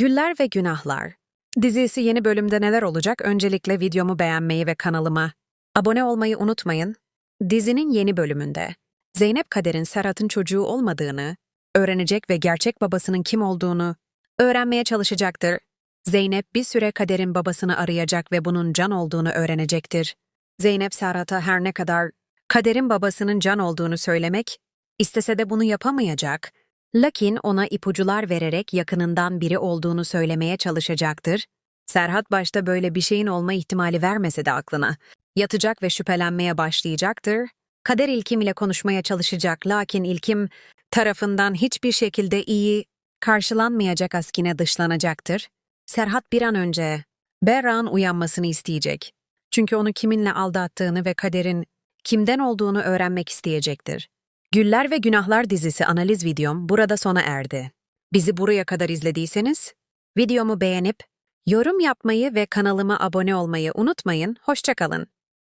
Güller ve Günahlar. Dizisi yeni bölümde neler olacak? Öncelikle videomu beğenmeyi ve kanalıma abone olmayı unutmayın. Dizinin yeni bölümünde Zeynep Kader'in Serhat'ın çocuğu olmadığını öğrenecek ve gerçek babasının kim olduğunu öğrenmeye çalışacaktır. Zeynep bir süre Kader'in babasını arayacak ve bunun Can olduğunu öğrenecektir. Zeynep Serhat'a her ne kadar Kader'in babasının Can olduğunu söylemek istese de bunu yapamayacak. Lakin ona ipucular vererek yakınından biri olduğunu söylemeye çalışacaktır. Serhat başta böyle bir şeyin olma ihtimali vermese de aklına. Yatacak ve şüphelenmeye başlayacaktır. Kader İlkim ile konuşmaya çalışacak lakin İlkim tarafından hiçbir şekilde iyi karşılanmayacak askine dışlanacaktır. Serhat bir an önce Berra'nın uyanmasını isteyecek. Çünkü onu kiminle aldattığını ve Kader'in kimden olduğunu öğrenmek isteyecektir. Güller ve Günahlar dizisi analiz videom burada sona erdi. Bizi buraya kadar izlediyseniz, videomu beğenip, yorum yapmayı ve kanalıma abone olmayı unutmayın. Hoşçakalın.